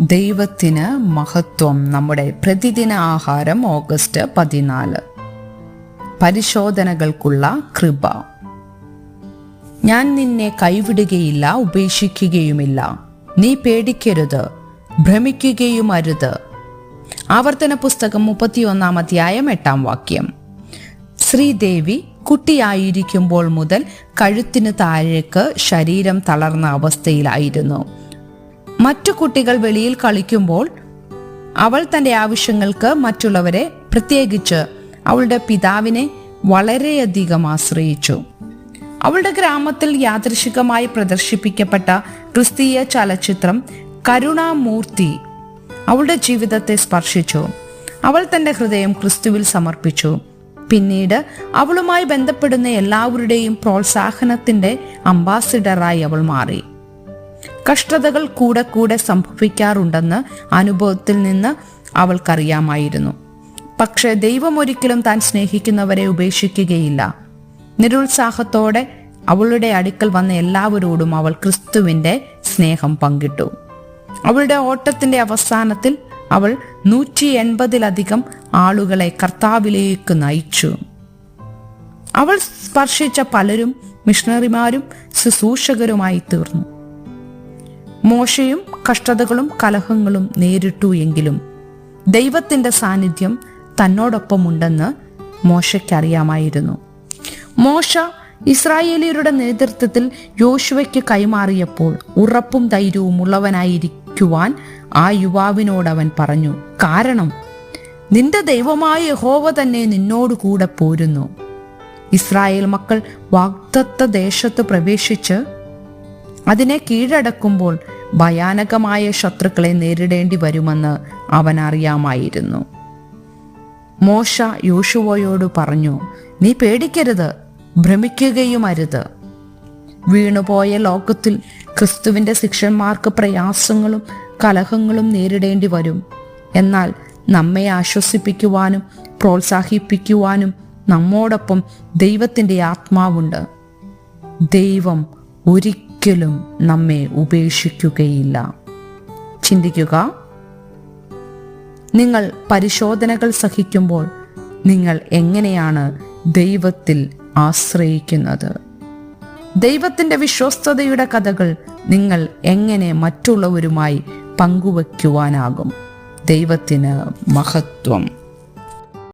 ദൈവത്തിന് മഹത്വം നമ്മുടെ പ്രതിദിന ആഹാരം ഓഗസ്റ്റ് പതിനാല്. പരിശോധനകൾക്കുള്ള കൃപ. ഞാൻ നിന്നെ കൈവിടുകയില്ല ഉപേക്ഷിക്കുകയുമില്ല. നീ പേടിക്കരുത് ഭ്രമിക്കുകയും അരുത്. ആവർത്തന പുസ്തകം മുപ്പത്തിയൊന്നാം അധ്യായം എട്ടാം വാക്യം. ശ്രീദേവി കുട്ടിയായിരിക്കുമ്പോൾ മുതൽ കഴുത്തിന് താഴേക്ക് ശരീരം തളർന്ന അവസ്ഥയിലായിരുന്നു. മറ്റു കുട്ടികൾ വെളിയിൽ കളിക്കുമ്പോൾ അവൾ തന്റെ ആവശ്യങ്ങൾക്ക് മറ്റുള്ളവരെ പ്രത്യേകിച്ച് അവളുടെ പിതാവിനെ വളരെയധികം ആശ്രയിച്ചു. അവളുടെ ഗ്രാമത്തിൽ യാദൃശികമായി പ്രദർശിപ്പിക്കപ്പെട്ട ക്രിസ്തീയ ചലച്ചിത്രം കരുണാമൂർത്തി അവളുടെ ജീവിതത്തെ സ്പർശിച്ചു. അവൾ തന്റെ ഹൃദയം ക്രിസ്തുവിൽ സമർപ്പിച്ചു. പിന്നീട് അവളുമായി ബന്ധപ്പെടുന്ന എല്ലാവരുടെയും പ്രോത്സാഹനത്തിന്റെ അംബാസിഡറായി അവൾ മാറി. കഷ്ടതകൾ കൂടെ കൂടെ സംഭവിക്കാറുണ്ടെന്ന് അനുഭവത്തിൽ നിന്ന് അവൾക്കറിയാമായിരുന്നു. പക്ഷേ ദൈവം ഒരിക്കലും താൻ സ്നേഹിക്കുന്നവരെ ഉപേക്ഷിക്കുകയില്ല. നിരുത്സാഹത്തോടെ അവളുടെ അടുക്കൽ വന്ന എല്ലാവരോടും അവൾ ക്രിസ്തുവിന്റെ സ്നേഹം പങ്കിട്ടു. അവളുടെ ഓട്ടത്തിന്റെ അവസാനത്തിൽ അവൾ നൂറ്റി എൺപതിലധികം ആളുകളെ കർത്താവിലേക്ക് നയിച്ചു. അവൾ സ്പർശിച്ച പലരും മിഷണറിമാരും ശുശ്രൂഷകരുമായി തീർന്നു. മോശയും കഷ്ടതകളും കലഹങ്ങളും നേരിട്ടു എങ്കിലും ദൈവത്തിന്റെ സാന്നിധ്യം തന്നോടൊപ്പമുണ്ടെന്ന് മോശയ്ക്കറിയാമായിരുന്നു. മോശ ഇസ്രായേലിയരുടെ നേതൃത്വത്തിൽ യോശുവയ്ക്ക് കൈമാറിയപ്പോൾ ഉറപ്പും ധൈര്യവും ഉള്ളവനായിരിക്കുവാൻ ആ യുവാവിനോട് അവൻ പറഞ്ഞു കാരണം നിന്റെ ദൈവമായ യഹോവ തന്നെ നിന്നോട് കൂടെ പോരുന്നു. ഇസ്രായേൽ മക്കൾ വാഗ്ദത്ത ദേശത്ത് പ്രവേശിച്ച് അതിനെ കീഴടക്കുമ്പോൾ ഭയാനകമായ ശത്രുക്കളെ നേരിടേണ്ടി വരുമെന്ന് അവൻ അറിയാമായിരുന്നു. മോശ യോശുവോയോട് പറഞ്ഞു നീ പേടിക്കരുത് ഭ്രമിക്കുകയും അരുത് വീണുപോയ ലോകത്തിൽ ക്രിസ്തുവിന്റെ ശിക്ഷന്മാർക്ക് പ്രയാസങ്ങളും കലഹങ്ങളും നേരിടേണ്ടി വരും. എന്നാൽ നമ്മെ ആശ്വസിപ്പിക്കുവാനും പ്രോത്സാഹിപ്പിക്കുവാനും നമ്മോടൊപ്പം ദൈവത്തിന്റെ ആത്മാവുണ്ട്. ദൈവം ഒരിക്കലും നമ്മെ ഉപേക്ഷിക്കുകയില്ല. ചിന്തിക്കുക നിങ്ങൾ പരിശോധനകൾ സഹിക്കുമ്പോൾ നിങ്ങൾ എങ്ങനെയാണ് ദൈവത്തിൽ ആശ്രയിക്കുന്നത്? ദൈവത്തിന്റെ വിശ്വസ്തതയുടെ കഥകൾ നിങ്ങൾ എങ്ങനെ മറ്റുള്ളവരുമായി പങ്കുവയ്ക്കുവാനാകും? ദൈവത്തിന് മഹത്വം.